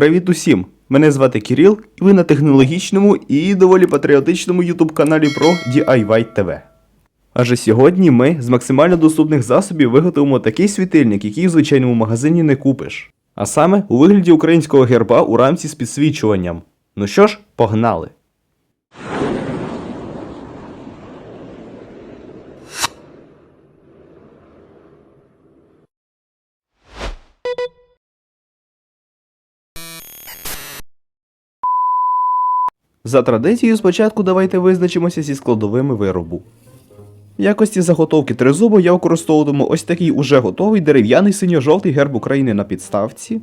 Привіт усім! Мене звати Кіріл, і ви на технологічному і доволі патріотичному ютуб каналі про DIY TV. Адже сьогодні ми з максимально доступних засобів виготовимо такий світильник, який в звичайному магазині не купиш. А саме у вигляді українського герба у рамці з підсвічуванням. Ну що ж, погнали! За традицією, спочатку давайте визначимося зі складовими виробу. В якості заготовки тризубу я використовуватиму ось такий уже готовий дерев'яний синьо-жовтий герб України на підставці,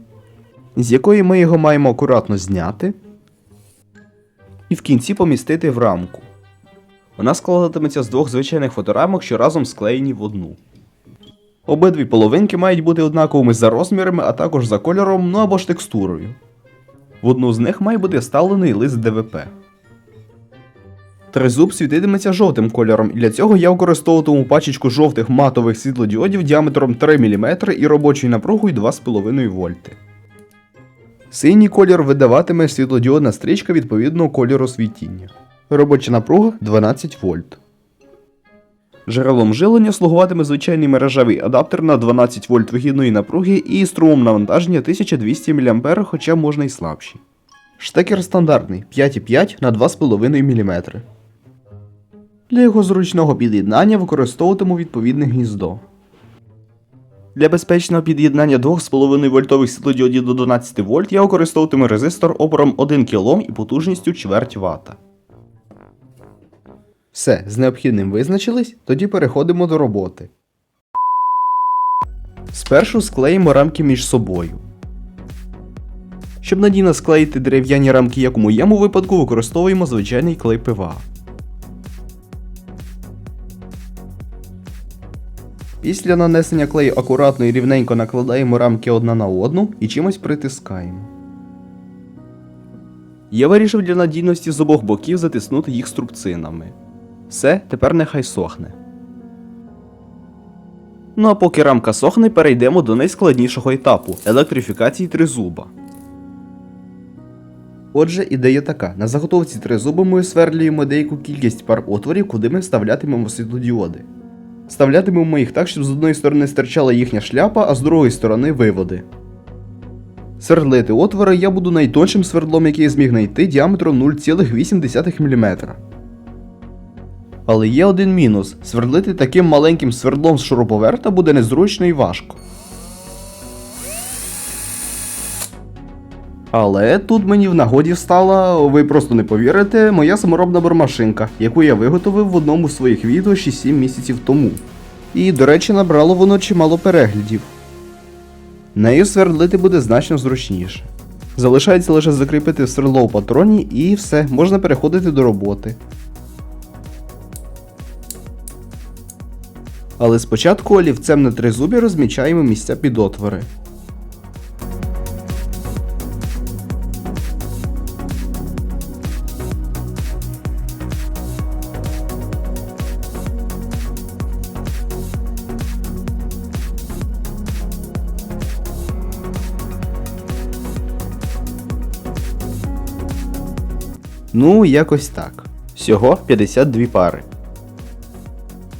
з якої ми його маємо акуратно зняти і в кінці помістити в рамку. Вона складатиметься з двох звичайних фоторамок, що разом склеєні в одну. Обидві половинки мають бути однаковими за розмірами, а також за кольором, ну або ж текстурою. В одну з них має бути вставлений лист ДВП. Тризуб світитиметься жовтим кольором, і для цього я використовуватиму пачечку жовтих матових світлодіодів діаметром 3 мм і робочою напругою 2,5 вольти. Синій колір видаватиме світлодіодна стрічка відповідного кольору світіння. Робоча напруга 12 вольт. Джерелом жилення слугуватиме звичайний мережевий адаптер на 12 вольт вихідної напруги і струмом навантаження 1200 мА, хоча можна й слабші. Штекер стандартний 5,5 на 2,5 мм. Для його зручного під'єднання використовуватиму відповідне гніздо. Для безпечного під'єднання 2,5 вольтових світлодіодів до 12 вольт я використовуватиму резистор опором 1 кОм і потужністю чверть Вт. Все, з необхідним визначились, тоді переходимо до роботи. Спершу склеїмо рамки між собою. Щоб надійно склеїти дерев'яні рамки, як у моєму випадку, використовуємо звичайний клей ПВА. Після нанесення клею акуратно і рівненько накладаємо рамки одна на одну і чимось притискаємо. Я вирішив для надійності з обох боків затиснути їх струбцинами. Все, тепер нехай сохне. Ну а поки рамка сохне, перейдемо до найскладнішого етапу електрифікації тризуба. Отже, ідея така: на заготовці тризуба ми осверлюємо деяку кількість пар отворів, куди ми вставлятимемо світлодіоди. Вставлятимемо їх так, щоб з одної сторони стирчала їхня шляпа, а з другої сторони виводи. Свердлити отвори я буду найтоншим свердлом, який я зміг знайти діаметром 0,8 мм. Але є один мінус: свердлити таким маленьким свердлом з шуруповерта буде незручно і важко. Але тут мені в нагоді встала, ви просто не повірите, моя саморобна бормашинка, яку я виготовив в одному з своїх відео 6-7 місяців тому. І, до речі, набрало воно чимало переглядів. Нею свердлити буде значно зручніше. Залишається лише закріпити свердло у патроні і все, можна переходити до роботи. Але спочатку олівцем на тризубі розмічаємо місця під отвори. Ну, якось так. Всього 52 пари.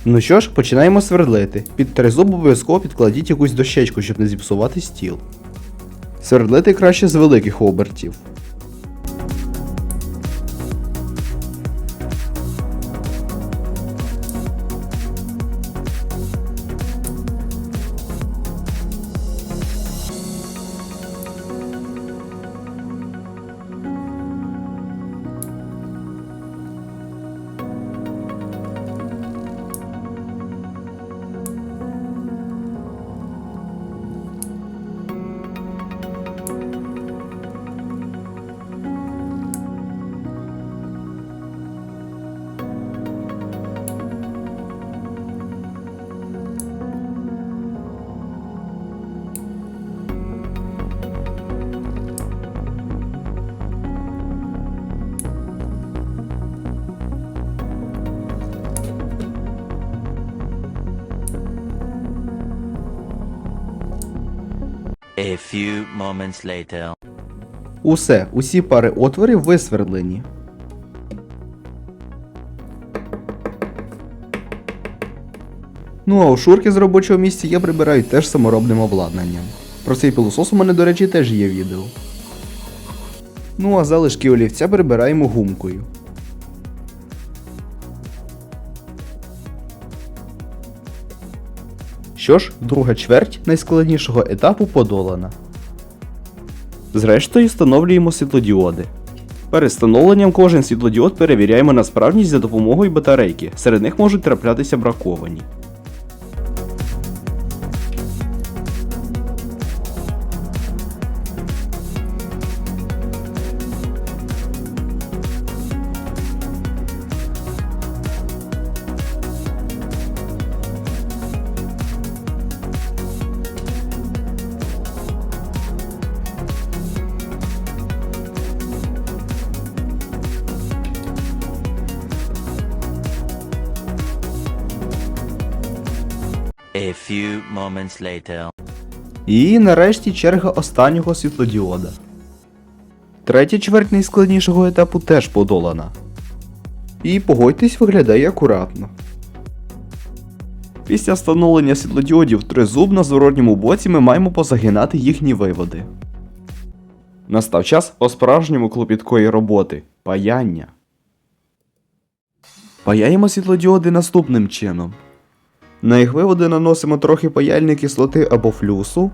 Ну що ж, починаємо свердлити. Під тризуб обов'язково підкладіть якусь дощечку, щоб не зіпсувати стіл. Свердлити краще з великих обертів. Few moments later. Усе, усі пари отворів висвердлені. Ну а у шурки з робочого місця я прибираю теж саморобним обладнанням. Про цей пилосос у мене, до речі, теж є відео. Ну а залишки олівця прибираємо гумкою. Що ж, друга чверть найскладнішого етапу подолана. Зрештою, встановлюємо світлодіоди. Перед встановленням кожен світлодіод перевіряємо на справжність за допомогою батарейки. Серед них можуть траплятися браковані. Few moments later. І нарешті черга останнього світлодіода. Третя чверть найскладнішого етапу теж подолана. І погодьтесь, виглядає акуратно. Після встановлення світлодіодів тризуб на зворотньому боці ми маємо позагинати їхні виводи. Настав час по-справжньому клопіткої роботи паяння. Паяємо світлодіоди наступним чином. На їх виводи наносимо трохи паяльної кислоти або флюсу.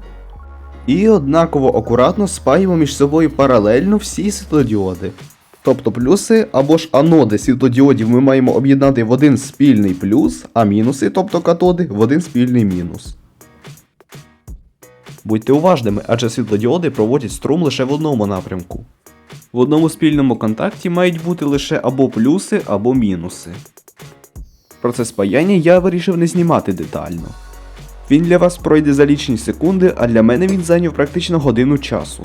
І однаково акуратно спаємо між собою паралельно всі світлодіоди. Тобто плюси або ж аноди світлодіодів ми маємо об'єднати в один спільний плюс, а мінуси, тобто катоди, в один спільний мінус. Будьте уважними, адже світлодіоди проводять струм лише в одному напрямку. В одному спільному контакті мають бути лише або плюси, або мінуси. Процес паяння я вирішив не знімати детально. Він для вас пройде за лічні секунди, а для мене він зайняв практично годину часу.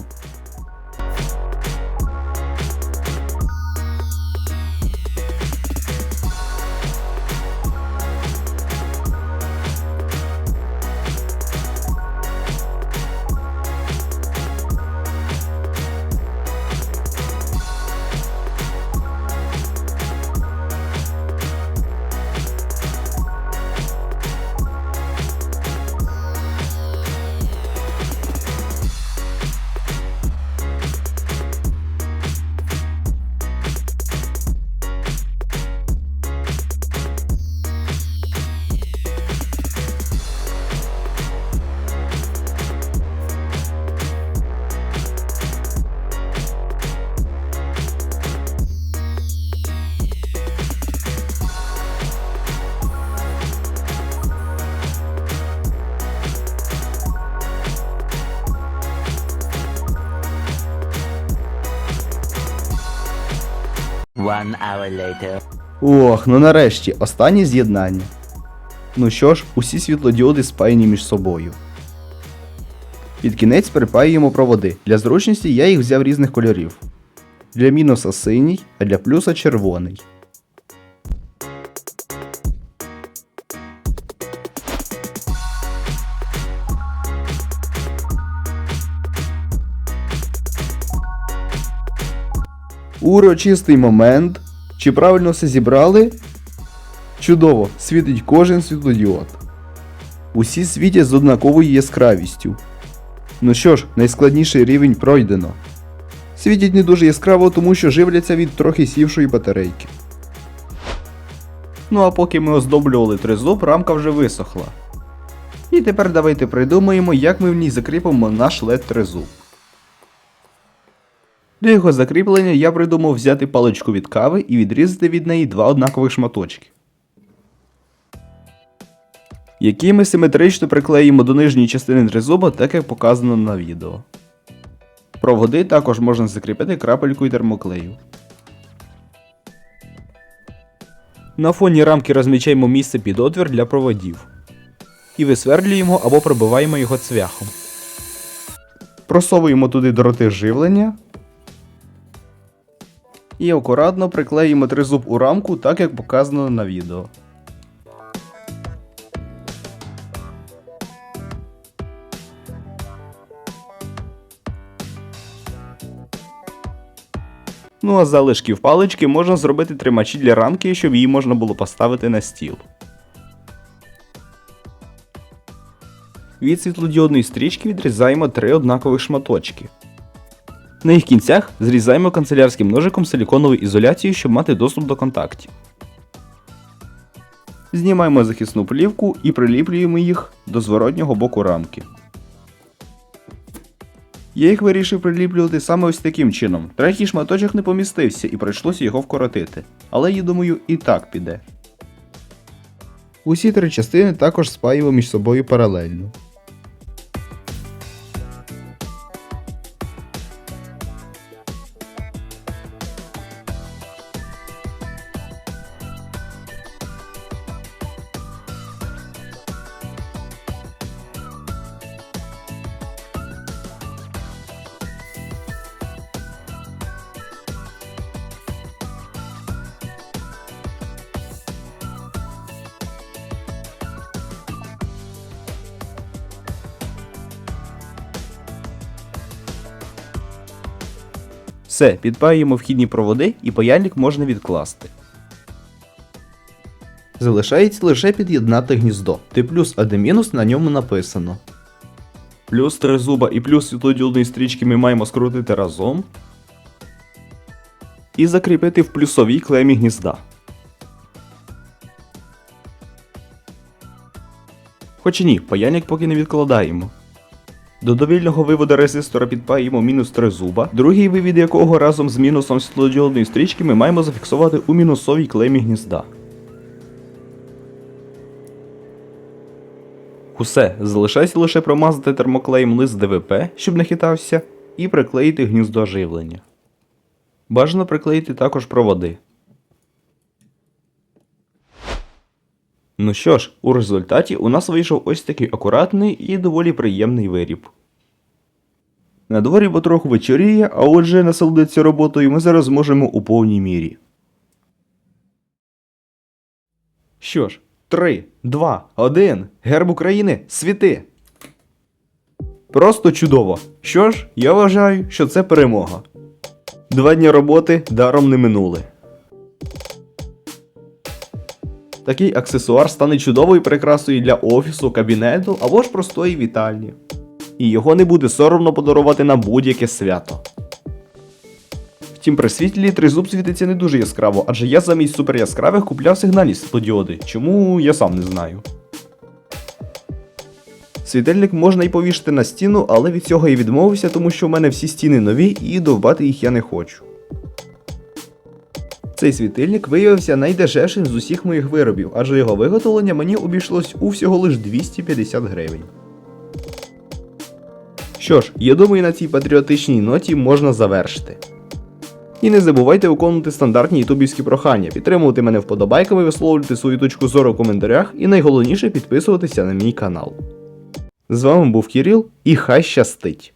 One hour later. Ох, ну нарешті, останнє з'єднання. Ну що ж, усі світлодіоди спаяні між собою. Під кінець припаюємо проводи. Для зручності я їх взяв різних кольорів. Для мінуса синій, а для плюса червоний. Урочистий момент. Чи правильно все зібрали? Чудово, світить кожен світлодіод. Усі світять з однаковою яскравістю. Ну що ж, найскладніший рівень пройдено. Світять не дуже яскраво, тому що живляться від трохи сівшої батарейки. Ну а поки ми оздоблювали тризуб, рамка вже висохла. І тепер давайте придумаємо, як ми в ній закріпимо наш LED тризуб. Для його закріплення я придумав взяти паличку від кави і відрізати від неї два однакових шматочки. Які ми симетрично приклеїмо до нижньої частини тризуба, так як показано на відео. Проводи також можна закріпити крапелькою термоклею. На фоні рамки розмічаємо місце під отвір для проводів. І висвердлюємо або пробиваємо його цвяхом. Просовуємо туди дроти живлення. І акуратно приклеїмо тризуб у рамку, так як показано на відео. Ну а залишків палички можна зробити тримачі для рамки, щоб її можна було поставити на стіл. Від світлодіодної стрічки відрізаємо три однакових шматочки. На їх кінцях зрізаємо канцелярським ножиком силіконову ізоляцію, щоб мати доступ до контактів. Знімаємо захисну плівку і приліплюємо їх до зворотнього боку рамки. Я їх вирішив приліплювати саме ось таким чином. Третій шматочок не помістився і прийшлося його вкоротити. Але я думаю, і так піде. Усі три частини також спаюємо між собою паралельно. Все, підпаюємо вхідні проводи і паяльник можна відкласти. Залишається лише під'єднати гніздо. Т плюс, а де мінус на ньому написано. Плюс три зуба і плюс світлодіодної стрічки ми маємо скрутити разом. І закріпити в плюсовій клемі гнізда. Хоч і ні, паяльник поки не відкладаємо. До довільного виводу резистора підпаємо мінус 3 зуба, другий вивід якого разом з мінусом світлодіодної стрічки ми маємо зафіксувати у мінусовій клемі гнізда. Усе, залишається лише промазати термоклеєм лист ДВП, щоб не хитався, і приклеїти гніздо живлення. Бажано приклеїти також проводи. Ну що ж, у результаті у нас вийшов ось такий акуратний і доволі приємний виріб. На дворі потроху вечоріє, а отже насолодитися роботою ми зараз зможемо у повній мірі. Що ж, 3, 2, 1, герб України, світи! Просто чудово. Що ж, я вважаю, що це перемога. Два дні роботи даром не минули. Такий аксесуар стане чудовою прикрасою для офісу, кабінету або ж простої вітальні. І його не буде соромно подарувати на будь-яке свято. Втім, при світлі тризуб світиться не дуже яскраво, адже я замість суперяскравих купляв сигнальні світлодіоди, чому я сам не знаю. Світильник можна і повішати на стіну, але від цього я відмовився, тому що в мене всі стіни нові і довбати їх я не хочу. Цей світильник виявився найдешевшим з усіх моїх виробів, адже його виготовлення мені обійшлось у всього лиш 250 гривень. Що ж, я думаю, на цій патріотичній ноті можна завершити. І не забувайте виконувати стандартні ютубівські прохання, підтримувати мене вподобайками, висловлювати свою точку зору в коментарях і найголовніше підписуватися на мій канал. З вами був Кіріл і хай щастить!